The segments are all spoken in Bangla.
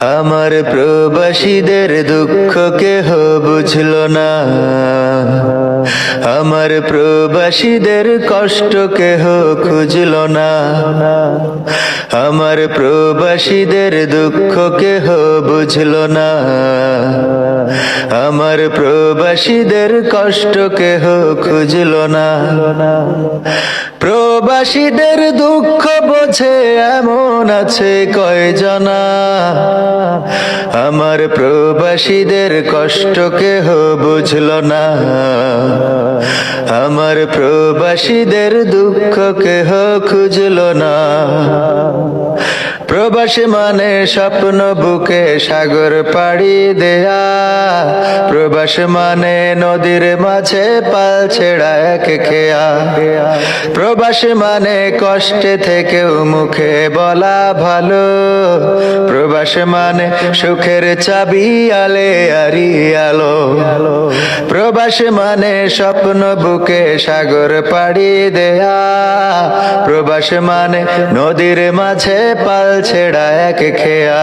আমার প্রবাসীদের দুঃখ কেহ বুঝল না। আমার প্রবাসীদের কষ্ট কেহ খুঁজল না। আমার প্রবাসীদের দুঃখ কেহ বুঝল না। আমার প্রবাসীদের কষ্ট কেহ খুঁজল না। প্রবাসীদের দুঃখ বোঝে এমন আছে কয় কয়জনা। আমার প্রবাসীদের কষ্ট কেহ বুঝল না। আমার প্রবাসীদের দুঃখ কেহ খুঁজল না। প্রবাসী মানে স্বপ্ন বুকে সাগর পাড়ি দেয়া। প্রবাস মানে নদীর মাঝে পাল ছেড়া এক খেয়া। প্রবাস মানে কষ্টে থেকেও মুখে বলা ভালো। প্রবাস মানে সুখের চাবি আলে আরি আলো। প্রবাস মানে স্বপ্ন বুকে সাগর পাড়ি দেয়া। প্রবাস মানে নদীর মাঝে পাল ছেড়া এক খেয়া।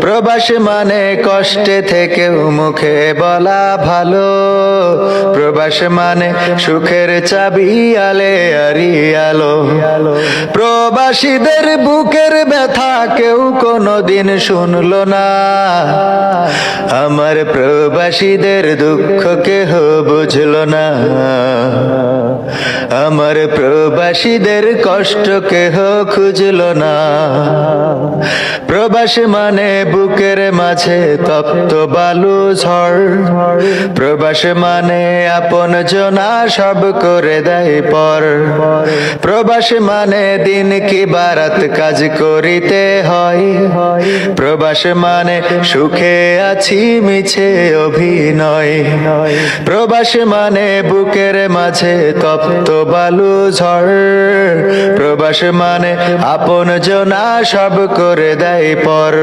প্রবাস মানে কষ্টে থেকে মুখে বলা ভালো। প্রবাস মানে সুখের চাবি, আলে আরি আলো। প্রবাসীদের বুকের ব্যথা কেউ কোনো দিন শুনলো না। আমার প্রবাসীদের দুঃখ কেহ বুঝলো না। আমার প্রবাসীদের কষ্ট কেহ খুঁজলো না। প্রবাস মানে বুকের মাঝে তপ্ত বালু ঝড়। প্রবাস মানে আপন জনা সব করে দেয় পর। প্রবাস মানে দিন কি বারাত কাজ করিতে হয়। প্রবাস মানে সুখে আছি, মিছে অভিনয়। প্রবাস মানে বুকের মাঝে তপ্ত বালু ঝড়। প্রবাস মানে আপন জনা সব করে দেয় পর।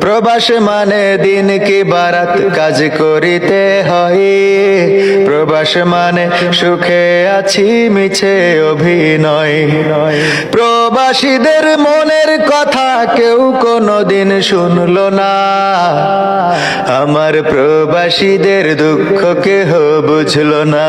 প্রবাস মানে দিন কি বারাত কাজ করিতে হয়। প্রবাস মানে সুখে আছি, মিছে অভিনয়। প্রবাসীদের মনের কথা কেউ কোনোদিন শুনলো না। আমার প্রবাসীদের দুঃখ কেহ বুঝলো না।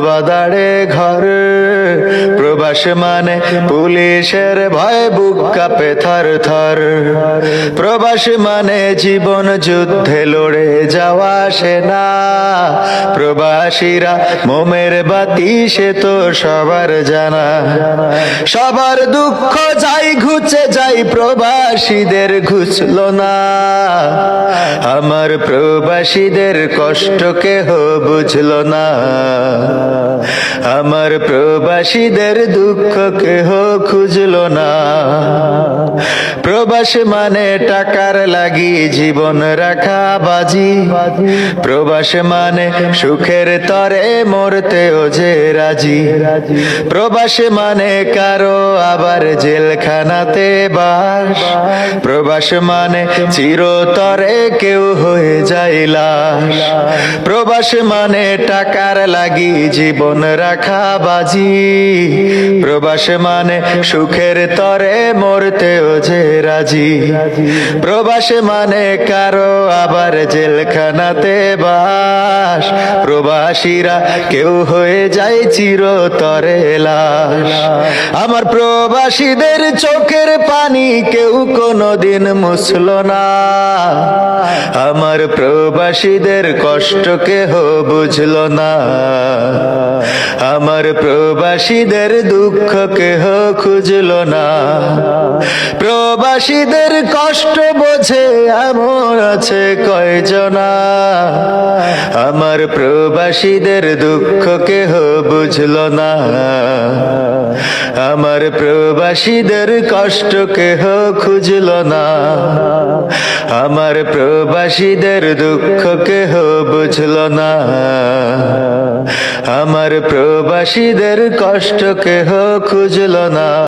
বাদাড়ে ঘর। প্রবাস মানে পুলিশের ভয়, বুক কাপে থর থর। প্রবাস মানে জীবন যুদ্ধে লড়ে যাওয়া সেনা প্রবাসীরা মোমের বাতি, সে তো সবার জানা। সবার দুঃখ যাই ঘুচে যাই, প্রবাসীদের ঘুচল না। আমার প্রবাসীদের কষ্ট কেহ বুঝল না। আমার প্রবাসীদের দুঃখ কেহ খুঁজলো না। প্রবাস মানে টাকার লাগি, জীবন রাখা বাজি। প্রবাস মানে সুখের তরে মরতেও যে রাজি। প্রবাস মানে কারও আবার জেলখানাতে বাস। প্রবাস মানে চিরতরে কেউ হয়ে যাইলা প্রবাস মানে টাকার লাগি জীবন রাখা বাজি। প্রবাস মানে সুখের তরে মরতেও। রাজি। প্রবাস মানে কারও, আবার জেলখানাতে বাস। প্রবাসীরা কেউ হয়ে যায় চিরতরে লাশ। আমার প্রবাসীদের চোখের পানি কেউ কোনোদিন মুছল না। আমার প্রবাসীদের কষ্ট কেহ বুঝল না। আমার প্রবাসীদের দুঃখ কেহ খুঁজল না। প্রবাসীদের কষ্ট বোঝে, এমন আছে কয়জনা। আমার প্রবাসীদের দুঃখ কেহ বুঝল না। আমার প্রবাসীদের কষ্ট কেহ খুঁজল না। আমার প্রবাসীদের দুঃখ কেহ বুঝল না। আমার প্রবাসীদের কষ্ট কেহ খুঁজল না।